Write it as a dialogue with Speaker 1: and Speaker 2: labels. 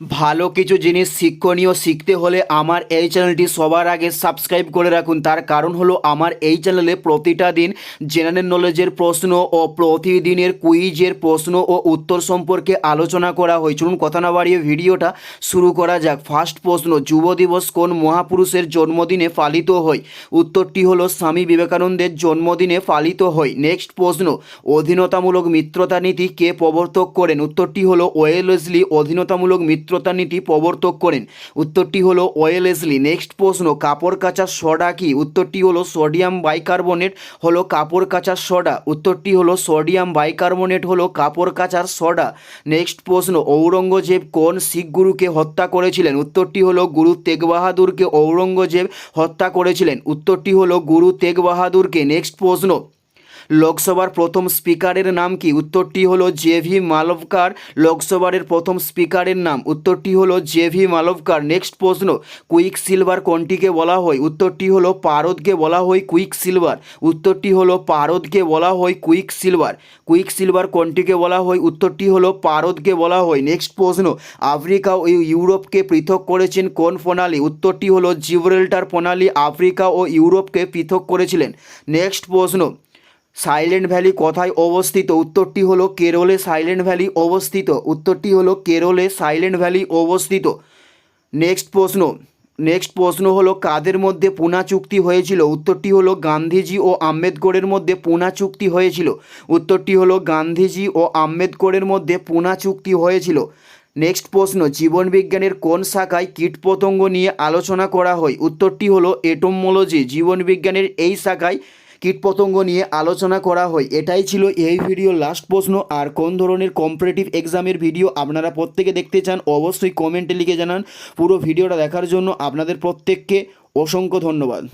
Speaker 1: ভালো কিছু জিনিস শিক্ষণীয় শিখতে হলে আমার এই চ্যানেলটি সবার আগে সাবস্ক্রাইব করে রাখুন। তার কারণ হলো আমার এই চ্যানেলে প্রতিটা দিন জেনারেল নলেজের প্রশ্ন ও প্রতিদিনের কুইজের প্রশ্ন ও উত্তর সম্পর্কে আলোচনা করা হয়। চলুন কথা না বাড়িয়ে ভিডিওটা শুরু করা যাক। ফার্স্ট প্রশ্ন, যুব দিবস কোন মহাপুরুষের জন্মদিনে পালিত হয়? উত্তরটি হলো স্বামী বিবেকানন্দের জন্মদিনে পালিত হয়। নেক্সট প্রশ্ন, অধীনতামূলক মিত্রতা নীতি কে প্রবর্তক করেন? উত্তরটি হলো ওয়েলেসলি, অধীনতামূলক মিত্রতা নীতি প্রবর্তক করেন। উত্তরটি হলো ওয়েলেসলি নেক্সট প্রশ্ন, কাপড় কাচার সোডা কি? উত্তরটি হলো সোডিয়াম বাইকার্বনেট হলো কাপড় কাচার সোডা। উত্তরটি হলো সোডিয়াম বাইকার্বনেট হলো কাপড় কাচার সোডা। নেক্সট প্রশ্ন, ঔরঙ্গজেব কোন শিখ গুরুকে হত্যা করেছিলেন? উত্তরটি হলো গুরু তেগ বাহাদুরকে ঔরঙ্গজেব হত্যা করেছিলেন। উত্তরটি হলো গুরু তেগ বাহাদুরকে নেক্সট প্রশ্ন লোকসভার প্রথম স্পিকারের নাম কি? উত্তরটি হলো জেভি মালবকার। লোকসভার প্রথম স্পিকারের নাম। উত্তরটি হলো জেভি মালবকার। নেক্সট প্রশ্ন, কুইক সিলভার কোনটিকে বলা হয়? উত্তরটি হলো পারদকে বলা হয় কুইক সিলভার। উত্তরটি হলো পারদকে বলা হয় কুইক সিলভার। কুইক সিলভার কোনটিকে বলা হয়? উত্তরটি হলো পারদকে বলা হয়। নেক্সট প্রশ্ন, আফ্রিকা ও ইউরোপকে পৃথক করেছেন কোন প্রণালী? উত্তরটি হলো জিব্রাল্টার প্রণালী। আফ্রিকা ও ইউরোপকে পৃথক করেছিলেন। নেক্সট প্রশ্ন সাইলেন্ট ভ্যালি কোথায় অবস্থিত? উত্তরটি হলো কেরলে সাইলেন্ট ভ্যালি অবস্থিত। উত্তরটি হলো কেরলে সাইলেন্ট ভ্যালি অবস্থিত। নেক্সট প্রশ্ন। নেক্সট প্রশ্ন হলো, কাদের মধ্যে পুনা চুক্তি হয়েছিল? উত্তরটি হলো, গান্ধীজি ও আম্বেদকরের মধ্যে পুনা চুক্তি হয়েছিল। উত্তরটি হলো, গান্ধীজি ও আম্বেদকরের মধ্যে পুনা চুক্তি হয়েছিল। নেক্সট প্রশ্ন। জীবনবিজ্ঞানের কোন শাখায় কীটপতঙ্গ নিয়ে আলোচনা করা হয়? উত্তরটি হলো, এটোমোলজি। জীবনবিজ্ঞানের এই শাখায় কীটপতঙ্গ নিয়ে আলোচনা করা হয়। এটাই ছিল এই ভিডিও লাস্ট প্রশ্ন। আর কোন ধরনের কম্পারেটিভ এক্সামের ভিডিও আপনারা প্রত্যেকে দেখতে চান, অবশ্যই কমেন্টে লিখে জানান। পুরো ভিডিওটা দেখার জন্য আপনাদের প্রত্যেককে অসংখ্য ধন্যবাদ।